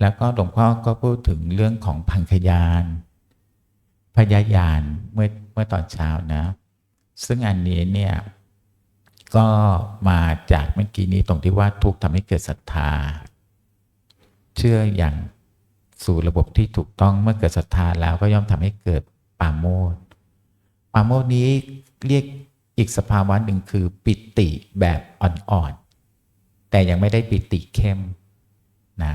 แล้วก็หลวงพ่อก็พูดถึงเรื่องของพังคยานพยายานเมื่อเมื่อตอนเช้านะ ซึ่งอันนี้เนี่ยก็มาจากเมื่อกี้นี้ตรงที่ว่าทุกทำให้เกิดศรัทธา เชื่ออย่างสู่ระบบที่ถูกต้องเมื่อเกิดศรัทธาแล้วก็ย่อมทำให้เกิดปาโมดปาโมดนี้เรียกอีกสภาวะหนึ่งคือปิติแบบอ่อนๆแต่ยังไม่ได้ปิติเข้มนะ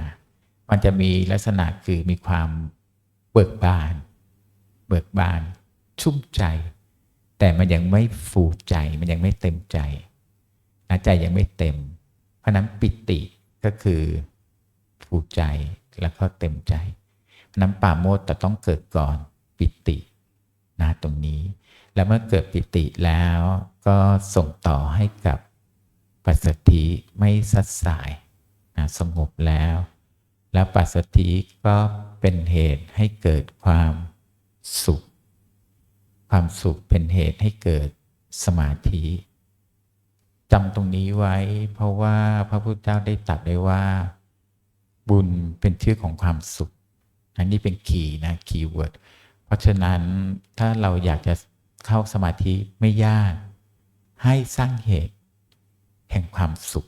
มันจะมีลักษณะคือมีความเบิกบาน เบิกบานชุ่มใจ แต่มันยังไม่ฟูใจมันยังไม่เต็มใจนะใจยังไม่เต็ม เพราะนั้นปิติก็คือฟูใจแล้วก็เต็มใจน้ำป่าโมดแต่ต้องเกิดก่อนปิตินะตรงนี้ แล้วเมื่อเกิดปิติแล้วก็ส่งต่อให้กับปัสสติไม่สัดสายนะสงบแล้ว แล้วปัสสติก็เป็นเหตุให้เกิดความสุข ความสุขเป็นเหตุให้เกิดสมาธิจำตรงนี้ไว้ เพราะว่าพระพุทธเจ้าได้ตรัสไว้ว่า บุญเป็นชื่อของความสุข อันนี้เป็นคีย์นะคีย์เวิร์ดเพราะฉะนั้นถ้าเราอยากจะเข้าสมาธิไม่ยาก ให้สร้างเหตุ แห่งความสุข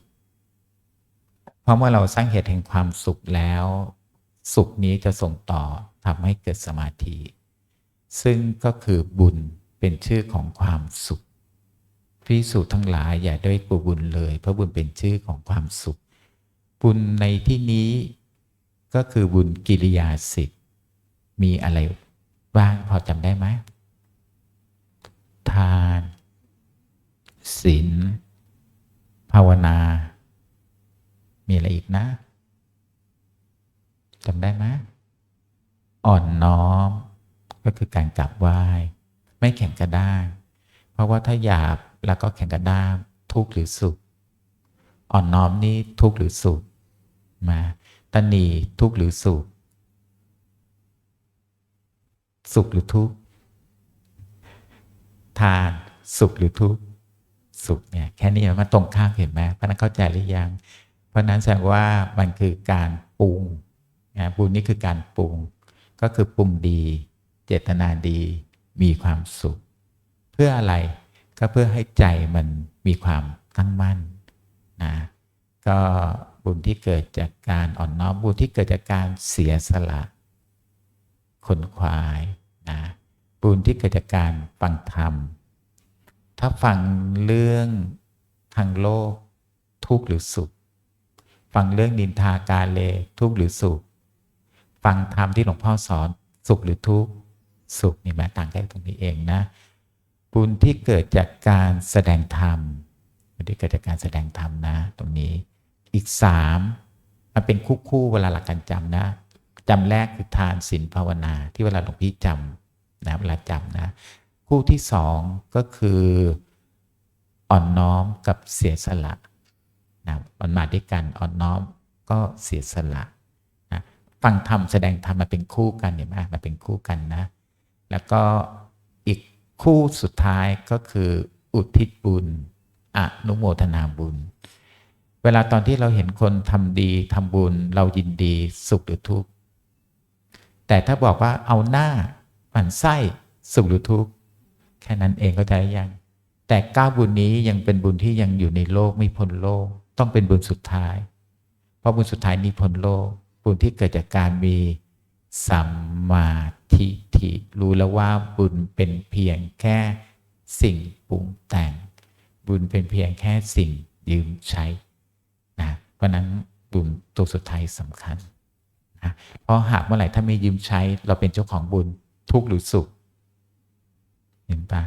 เพราะเมื่อเราสร้างเหตุแห่งความสุขแล้ว สุขนี้จะส่งต่อทำให้เกิดสมาธิ ซึ่งก็คือบุญเป็นชื่อของความสุขพิสูจทั้งหลายอย่าด้วยกูบุญเลย เพราะบุญเป็นชื่อของความสุข บุญในที่นี้ก็คือบุญกิริยาสิบมีอะไรบ้างพอจำได้ไหมทานศีลภาวนา มีอะไรอีกนะจำได้ไหมอ่อนน้อม ก็คือการกลับไหว้ไม่แข็งกระด้างเพราะว่าถ้าหยาบแล้วก็แข็งกระด้างทุกข์หรือสุข อ่อนน้อมนี้ทุกข์หรือสุขมาตนีทุกข์หรือสุข สุขหรือทุกข์ทานสุขหรือทุกข์สุขเนี่ยแค่นี้มันตรงข้ามเห็นไหมพระนั้นเข้าใจหรือยัง ราะนั้นแสดงว่ามันคือการปรุงนะบุญนี่คือการปรุง ก็คือปรุงดี เจตนาดีมีความสุข เพื่ออะไรก็เพื่อให้ใจมันมีความตั้งมั่นนะก็บุญที่เกิดจากการอ่อนน้อมบุญที่เกิดจากการเสียสละคนควายนะบุญที่เกิดจากการฟังธรรม ถ้าฟังเรื่องทางโลกทุกข์หรือสุข ฟังเรื่องนินทาการเล ทุกข์หรือสุข ฟังธรรมที่หลวงพ่อสอนสุขหรือทุกข์สุขนี่แม้ต่างแค่ตรงนี้เองนะ บุญที่เกิดจากการแสดงธรรมบุญที่เกิดจากการแสดงธรรมนะ ตรงนี้อีกสามมันเป็นคู่คู่เวลาหลักการจำนะจำแรกคือทานศีลภาวนาที่เวลาหลวงพี่จำนะเวลาจำนะ คู่ที่สองก็คืออ่อนน้อมกับเสียสละ นะมันมาด้วยกันอ่อนน้อมก็เสียสละนะฟังธรรมแสดงธรรมมาเป็นคู่กันเห็นไหมมันเป็นคู่กันนะ แล้วก็อีกคู่สุดท้ายก็คืออุทิศบุญอนุโมทนาบุญ เวลาตอนที่เราเห็นคนทำดีทำบุญเรายินดีสุขหรือทุกข์แต่ถ้าบอกว่าเอาหน้าผันไส้สุขหรือทุกข์แค่นั้นเองก็ใจยัง แต่ก้าบุญนี้ยังเป็นบุญที่ยังอยู่ในโลกไม่พ้นโลก ต้องเป็นบุญสุดท้าย เพราะบุญสุดท้ายนี้พ้นโลก บุญที่เกิดจากการมีสัมมาทิฏฐิรู้แล้วว่าบุญเป็นเพียงแค่สิ่งปรุงแต่ง บุญเป็นเพียงแค่สิ่งยืมใช้นะเพราะนั้นบุญตัวสุดท้ายสำคัญนะเพราะหากเมื่อไหร่ถ้าไม่ยืมใช้ เราเป็นเจ้าของบุญทุกข์หรือสุข เห็นปะ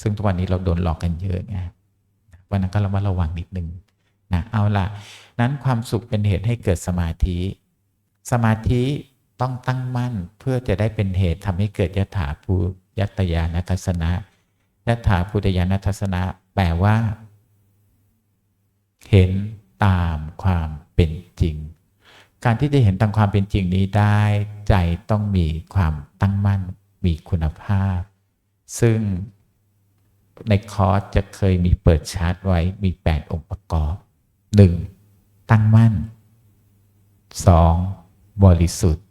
ซึ่งทุกวันนี้เราโดนหลอกกันเยอะไงวันนั้นก็ระมัดระวังนิดนึง นะเอาละนั้นความสุขเป็นเหตุให้เกิดสมาธิ สมาธิต้องตั้งมั่นเพื่อจะได้เป็นเหตุทำให้เกิดยถาภูยัตยานัทสนะยถาภูตยานัทสนะแปลว่า เห็นตามความเป็นจริง การที่จะเห็นตามความเป็นจริงนี้ได้ใจต้องมีความตั้งมั่น มีคุณภาพ ซึ่งในคอร์สจะเคยมีเปิดชาร์ตไว้มี 8 องค์ประกอบ 1. ตั้งมั่น 2. บริสุทธิ์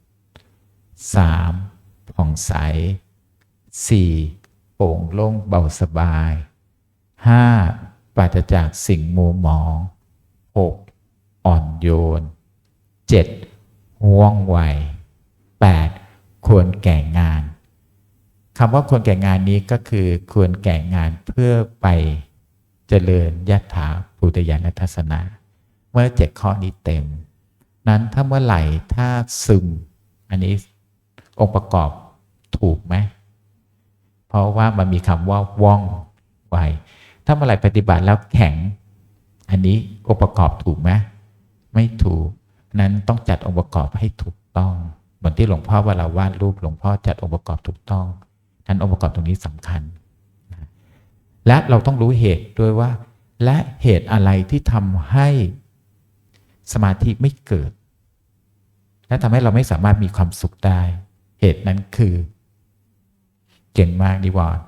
สามผ่องใสสี่โปร่งโล่งเบาสบายห้าปราศจากสิ่งมัวหมองหกอ่อนโยนเจ็ดว่องไวแปดควรแก่งานคำว่าควรแก่งานนี้ก็คือควรแก่งานเพื่อไป เจริญยถาภูตยานทัศนะเมื่อเจ็ดข้อนี้เต็ม นั้นถ้าเมื่อไหร่ถ้าซึม อันนี้องค์ประกอบถูกไหม เพราะว่ามันมีคำว่าว่องไวถ้าเมื่อไหร่ปฏิบัติแล้วแข็ง อันนี้องค์ประกอบถูกไหมไม่ถูก นั้นต้องจัดองค์ประกอบให้ถูกต้อง เหมือนที่หลวงพ่อเวลาวาดรูปหลวงพ่อจัดองค์ประกอบถูกต้องนั้นองค์ประกอบตรงนี้สำคัญ และเราต้องรู้เหตุด้วยว่า และเหตุอะไรที่ทำให้สมาธิไม่เกิด และทำให้เราไม่สามารถมีความสุขได้ เหตุนั้นคือ เก่งมากนิวรณ์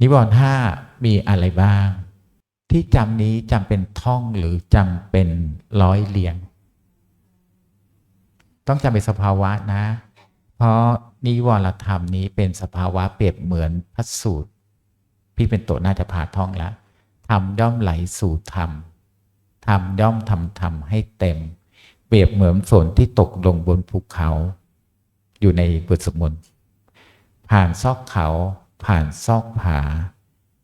นิวรณ์ห้ามีอะไรบ้าง ที่จำนี้จำเป็นท่องหรือจำเป็นร้อยเรียง ต้องจำเป็นสภาวะนะ เพราะนิวรธรรมนี้เป็นสภาวะเปรียบเหมือนพัสูตร พี่เป็นตัวน่าจะผ่าท่องแล้วทำย่อมไหลสู่ธรรมทำย่อมทำธรรมให้เต็ม เปรียบเหมือนฝนที่ตกลงบนภูเขา อยู่ในบทสมุนผ่านซอกเขา ผ่านซอกผา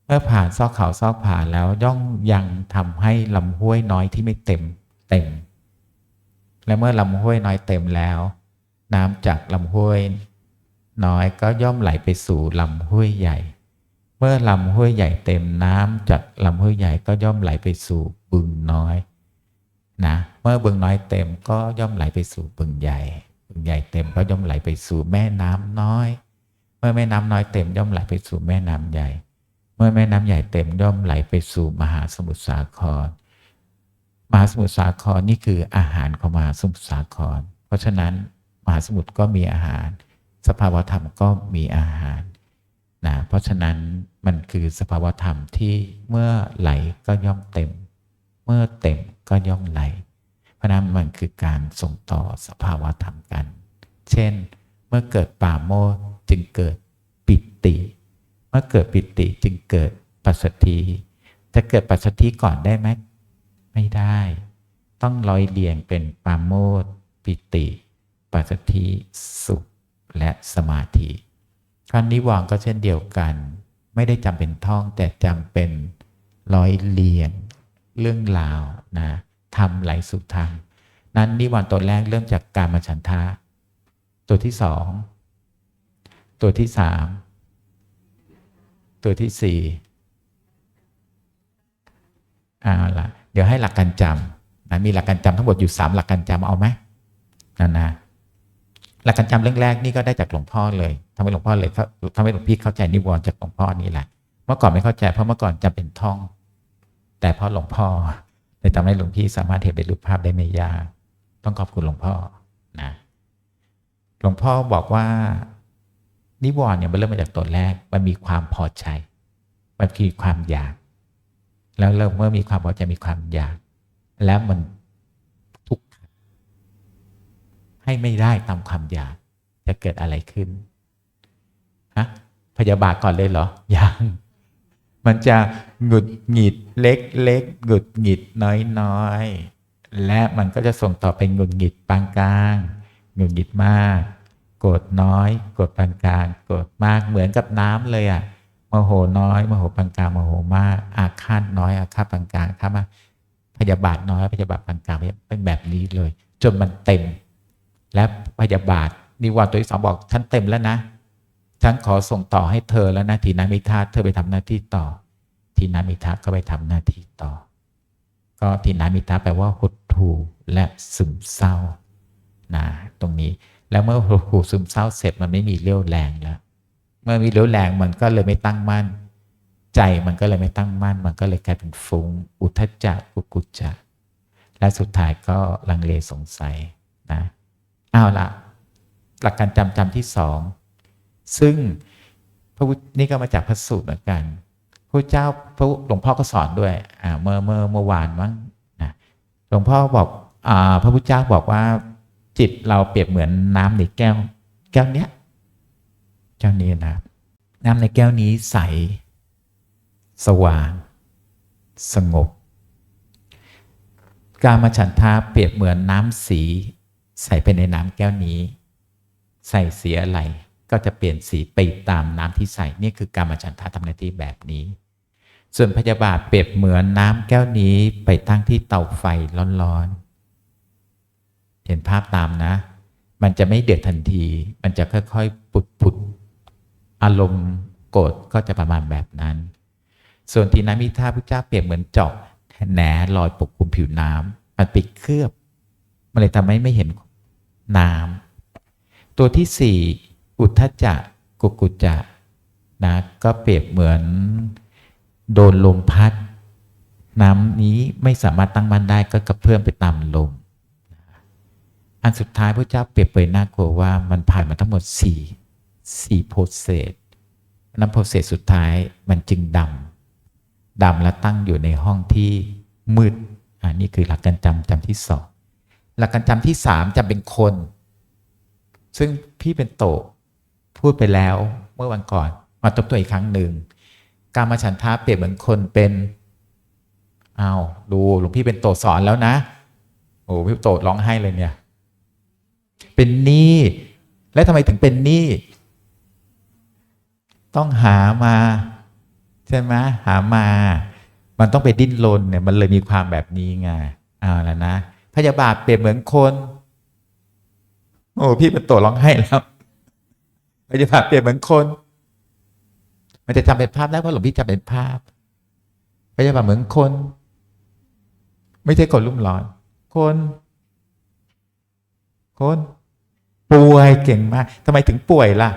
เมื่อผ่านซอกเขาซอกผาแล้วย่อมยังทำให้ลำห้วยน้อยที่ไม่เต็มเต็ม และเมื่อลำห้วยน้อยเต็มแล้ว น้ำจากลำห้วยน้อยก็ย่อมไหลไปสู่ลำห้วยใหญ่ เมื่อลำห้วยใหญ่เต็มน้ำจากลำห้วยใหญ่ก็ย่อมไหลไปสู่บึงน้อยนะเมื่อบึงน้อยเต็มก็ย่อมไหลไปสู่บึงใหญ่ บึงใหญ่เต็มก็ย่อมไหลไปสู่แม่น้ำน้อย เมื่อแม่น้ำน้อยเต็มย่อมไหลไปสู่แม่น้ำใหญ่ เมื่อแม่น้ำใหญ่เต็มย่อมไหลไปสู่มหาสมุทรสาคร มหาสมุทรสาครนี่คืออาหารของมหาสมุทรสาคร เพราะฉะนั้นมหาสมุทรก็มีอาหาร สภาวธรรมก็มีอาหาร นะเพราะฉะนั้นมันคือสภาวธรรมที่เมื่อไหลก็ย่อมเต็ม เมื่อเต็มก็ย่อมไหล เพราะนั้นมันคือการส่งต่อสภาวธรรมกัน เช่น เมื่อเกิดป่าโมจึงเกิดปิติ เมื่อเกิดปิติจึงเกิดปัสสติจะเกิดปัสสติก่อนได้ไหมไม่ได้ ต้องลอยเลียงเป็นปาโมดปิติ ปัสสติสุขและสมาธิ การนิวรณ์ก็เช่นเดียวกัน ไม่ได้จำเป็นท่องแต่จำเป็นร้อยเลียงเรื่องราวนะทำไหลสุธรรมนั้นนิวรณ์ตัวแรกเริ่มจากการมาฉันทะ ตัวที่สองตัวที่สามตัวที่สี่เอาละเดี๋ยวให้หลักการจำนะมีหลักการจำทั้งหมดอยู่สามหลักการจำเอาไหมนั่นนะหลักการจำเรื่องแรกนี่ก็ได้จากหลวงพ่อเลย ทำให้หลวงพ่อเลยทำให้หลวงพี่เข้าใจนิวรณ์จากหลวงพ่อนี่แหละ เมื่อก่อนไม่เข้าใจเพราะเมื่อก่อนจำเป็นท่อง แต่พอหลวงพ่อเลยทำให้หลวงพี่สามารถเห็นเป็นรูปภาพได้ไม่ยาก ต้องขอบคุณหลวงพ่อนะ หลวงพ่อบอกว่านิวรณ์เนี่ยมันเริ่มมาจากตัวแรก มันมีความพอใจ มันมีความอยาก แล้วเริ่มเมื่อมีความพอใจมีความอยาก แล้วมันทุกข์ให้ไม่ได้ตามความอยากจะเกิดอะไรขึ้น ฮะพยาบาทก่อนเลยเหรอ ยัง มันจะหงุดหงิดเล็กเล็กหงุดหงิดน้อยน้อยและมันก็จะส่งต่อไปหงุดหงิดปานกลางหงุดหงิดมาก โกรธน้อยโกรธปานกลางโกรธมากเหมือนกับน้ำเลยอะ่ะโมโหน้อยโมโหปานกลางโมโหมาก อาฆาตน้อยอาฆาตปานกลางถ้ามาพยาบาทน้อยพยาบาทปานกลางเป็นแบบนี้เลย จนมันเต็ม และพยาบาทนิวรณ์ตัวที่สองบอกฉันเต็มแล้วนะ ฉันขอส่งต่อให้เธอแล้วนะทีนามิทาเธอไปทำหน้าที่ต่อ ทีนามิทาก็ไปทำหน้าที่ต่อ ก็ทีนามิทาแปลว่าหดหู่และซึมเศร้านะตรงนี้แล้วเมื่อหดหู่ซึมเศร้าเสร็จมันไม่มีเรี่ยวแรงแล้ว เมื่อมีเรี่ยวแรงมันก็เลยไม่ตั้งมั่น ใจมันก็เลยไม่ตั้งมั่น มันก็เลยกลายเป็นฟุง้งอุทจจะกุกุจจะและสุดท้ายก็ลังเลสงสัยนะเอาละหลักการจำจำที่สอง ซึ่งพระพุทธนี่ก็มาจากพระสูตรเหมือนกันพระเจ้าพระหลวงพ่อก็สอนด้วยอ่าเมื่อเมื่อเมื่อวานมั้งนะหลวงพ่อบอกอ่าพระพุทธเจ้าบอกว่าจิตเราเปรียบเหมือนน้ำในแก้ว แก้วเนี้ยแก้วนี้นะน้ำในแก้วนี้ใส สว่าง สงบ การมาฉันทาเปรียบเหมือนน้ำสี ใส่ไปในน้ำแก้วนี้ ใส่สีอะไร ก็จะเปลี่ยนสีไปตามน้ำที่ใส่นี่คือการมาฉันทาทำหน้าที่แบบนี้ ส่วนพยาบาทเปรียบเหมือนน้ำแก้วนี้ไปตั้งที่เตาไฟร้อนๆ เห็นภาพตามนะ มันจะไม่เดือดทันที มันจะค่อยๆ ปุดปุดๆอารมณ์โกรธก็จะประมาณแบบนั้น ส่วนทีนามิท่าพระเจ้าเปรียบเหมือนเจาะแหนลอยปกคลุมผิวน้ำมันไปเคลือบ มันเลยทำให้ไม่เห็นน้ำตัวที่สี่ อุทธจักกุกุจจะนะก็เปรียบเหมือนโดนลมพัด น้ำนี้ไม่สามารถตั้งมั่นได้ก็กระเพื่อมไปตามลม อันสุดท้ายพระเจ้าเปรียบเปยน่ากลัวว่ามันผ่านมาทั้งหมดสี่สี่โพเซสน้ำโพเซสสุดท้ายมันจึงดำดำและตั้งอยู่ในห้องที่มืดอันนี้คือหลักการจำจำที่สองหลักการจำที่สามจำเป็นคน ซึ่งพี่เป็นโต พูดไปแล้วเมื่อวันก่อนมาทบทวนอีกครั้งหนึ่งการมาฉันทาเปรียบเหมือนคนเป็นเอาวดูหลวงพี่เป็นโตสอนแล้วนะโอ้พี่โตร้องไห้เลยเนี่ย เป็นหนี้และทำไมถึงเป็นหนี้ต้องหามาใช่ไหมหามา มันต้องไปดิ้นรนเนี่ย มันเลยมีความแบบนี้ไงเอาแล้วนะพยาบาทเปรียบเหมือนคน โอ้พี่เป็นโตร้องไห้แล้ว พยาบาทเปรียบเหมือนคน มันจะจำเป็นภาพได้เพราะหลวงพี่จำเป็นภาพพยาบาเหมือนคน ไม่ใช่คนรุ่มร้อน คน คนป่วยเก่งมากทำไมถึงป่วยล่ะ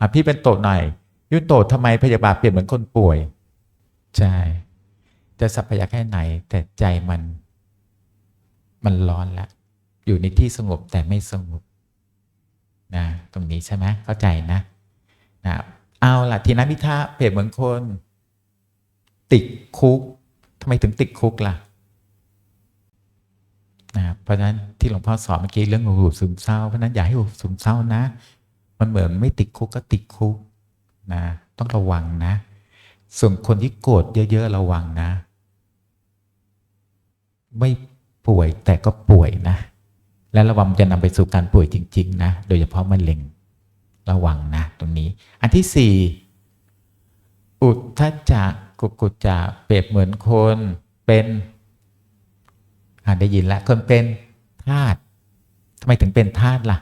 อะพี่เป็นโตหน่อยยุโตทำไมพยาบาทเปลี่ยนเหมือนคนป่วย ใช่จะสัพยาแค่ไหนแต่ใจมัน มันร้อนแล้ว อยู่ในที่สงบแต่ไม่สงบนะตรงนี้ใช่ไหมเข้าใจนะนะเอาละทีนั้นพิธาเปรียบเหมือนคน ติดคุกทำไมถึงติดคุกล่ะนะเพราะฉะนั้นที่หลวงพ่อสอนเมื่อกี้เรื่องหูซึมเศร้าเพราะนั้นอย่าให้หูซึมเศร้านะ มันเหมือนไม่ติดคุกก็ติดคุกนะต้องระวังนะ ส่วนคนที่โกรธเยอะๆระวังนะ ไม่ป่วยแต่ก็ป่วยนะ และระวังจะนำไปสู่การป่วยจริง ๆ นะ โดยเฉพาะมะเร็งระวังนะ ตรงนี้ อันที่สี่อุทธจักกุกุจะเปรียบเหมือนคนเป็นอ่าได้ยินแล้วคนเป็นธาตุทำไมถึงเป็นธาตุล่ะ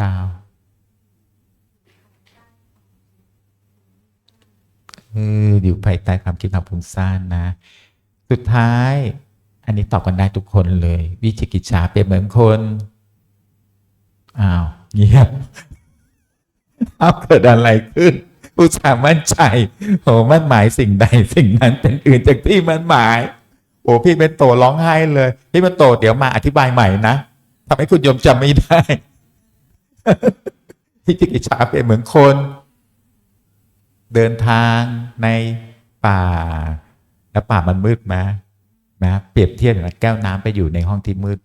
ดาวเอออยู่ภายใต้ความคิดของพุงซ่านนะ สุดท้าย อันนี้ตอบกันได้ทุกคนเลย วิจิกิจฉาเปรียบเหมือนคนอ้าวเงียบเอาเกิดอะไรขึ้นอุตส่าห์มั่นใจโอ้มั่นหมายสิ่งใดสิ่งนั้นเป็นอื่นจากที่มันหมายโอ้พี่เป็นโตร้องไห้เลย พี่เป็นโตเดี๋ยวมาอธิบายใหม่นะทำให้คุณยมจำไม่ได้ที่จิกิจฉาเป็นเหมือนคน เดินทางในป่า แล้วป่ามันมืดไหม นะเปรียบเทียบอย่างแก้วน้ำไปอยู่ในห้องที่มืด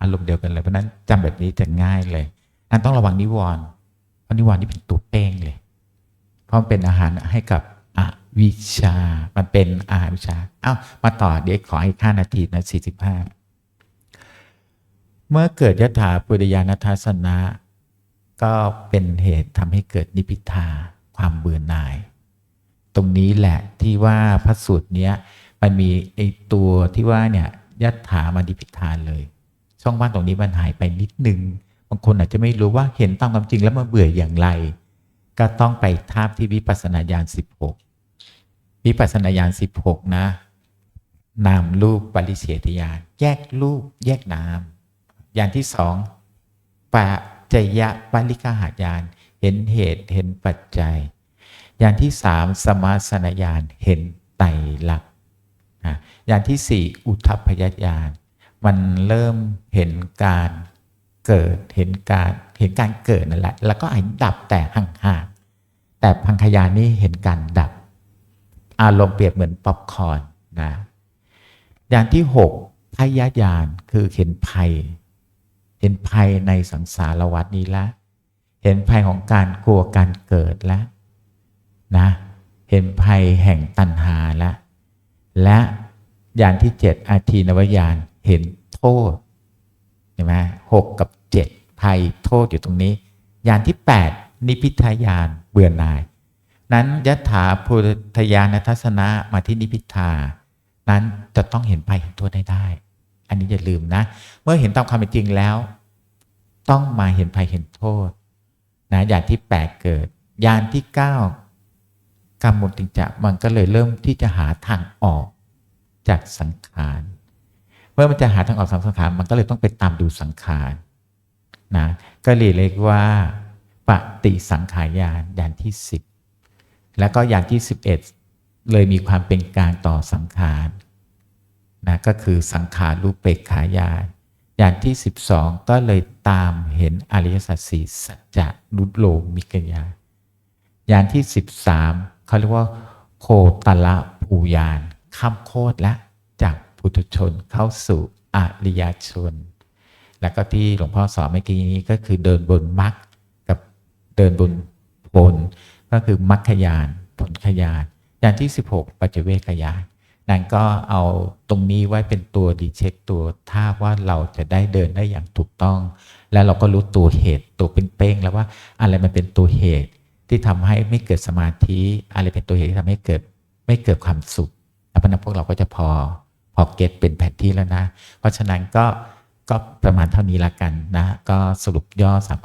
อารมณ์เดียวกันเลยเพราะนั้นจำแบบนี้จะง่ายเลยนั่นต้องระวังนิวรณ์เพราะนิวรณ์นี่เป็นตัวเป้งเลย เพราะมันเป็นอาหารให้กับอวิชา มันเป็นอาหารวิชา เอ้ามาต่อเดี๋ยวขออีกห้านาทีนะสี่สิบห้าเมื่อเกิดยถาปุริยานทัศนะ ก็เป็นเหตุทำให้เกิดนิพพิทาความเบื่อหน่าย ตรงนี้แหละที่ว่าพระสูตรเนี้ย มันมีไอตัวที่ว่าเนี่ยยัตถามานิพิทานเลย ช่องว่างตรงนี้มันหายไปนิดนึงบางคนอาจจะไม่รู้ว่าเห็นตามความจริงแล้วมันเบื่ออย่างไร ก็ต้องไปทาบที่วิปัสสนาญาณ16 วิปัสสนาญาณ16 นะนามรูปปริเฉทญาณแยกรูปแยกนามญาณที่สองปัจจยปริกหาญาณเห็นเหตุเห็นปัจจัยญาณที่สามสมาสนญาณเห็นไตรลักษ ณ์ญาณที่สี่อุทพยญาณมันเริ่มเห็นการเกิดเห็นการเห็นการเกิดนั่นแหละแล้วก็เห็นดับแต่ห่างๆแต่พังคยานี่เห็นการดับ อารมณ์เปรียบเหมือนป๊อปคอร์นนะยานที่หกพยายานคือเห็นภัย เห็นภัยในสังสารวัฏนี้ละ เห็นภัยของการกลัวการเกิดแล้วนะ เห็นภัยแห่งตัณหาแล้ว และยานที่เจ็ดอาทีนวยานเห็นโทษเห็นไหมหกกับเจ็ดภัยโทษอยู่ตรงนี้ ยานที่แปดนิพิทายานเบื่อหน่าย นั้นยถาพุทธญาณทัศนะมาที่นิพิทา นั้นจะต้องเห็นภัยเห็นโทษได้ได้ อันนี้อย่าลืมนะ เมื่อเห็นตามความเป็นจริงแล้ว ต้องมาเห็นภัยเห็นโทษนะยานที่แปดเกิดยานที่เก้า กรรมมุติจะมันก็เลยเริ่มที่จะหาทางออกจากสังขารเมื่อมันจะหาทางออกจากสังขารมันก็เลยต้องไปตามดูสังขารนะก็เลยเรียกว่าปฏิสังขารยานยานที่สิบแล้วก็ยานที่สิบเอ็ดเลยมีความเป็นกลางต่อสังขารนะก็คือสังขารรูปเปกขายานยานที่ 12 ก็เลยตามเห็นอริยสัจสี่สัจจะนุโลมิกญายานที่ 13 เขาเรียกว่า โคตละภูยานข้ามโคตรและจากปุถุชนเข้าสู่อริยชน แล้วก็ที่หลวงพ่อสอนเมื่อกี้นี้ก็คือเดินบนมรรคกับเดินบนผลก็คือมรรคยานผลขยานยานที่ 16 ปัจเจเวกยานนั่นก็เอาตรงนี้ไว้เป็นตัวดีเช็คตัวท่าว่าเราจะได้เดินได้อย่างถูกต้อง แล้วเราก็รู้ตัวเหตุตัวเป็นเป้งแล้วว่าอะไรมันเป็นตัวเหตุ ที่ทำให้ไม่เกิดสมาธิอะไรเป็นตัวเหตุที่ทำให้เกิดไม่เกิดความสุขแล้วพนักพวกเราก็จะพอพอเก็ตเป็นแผนที่แล้วนะ เพราะฉะนั้นก็ก็ประมาณเท่านี้ละกันนะ ก็สรุปย่อสาม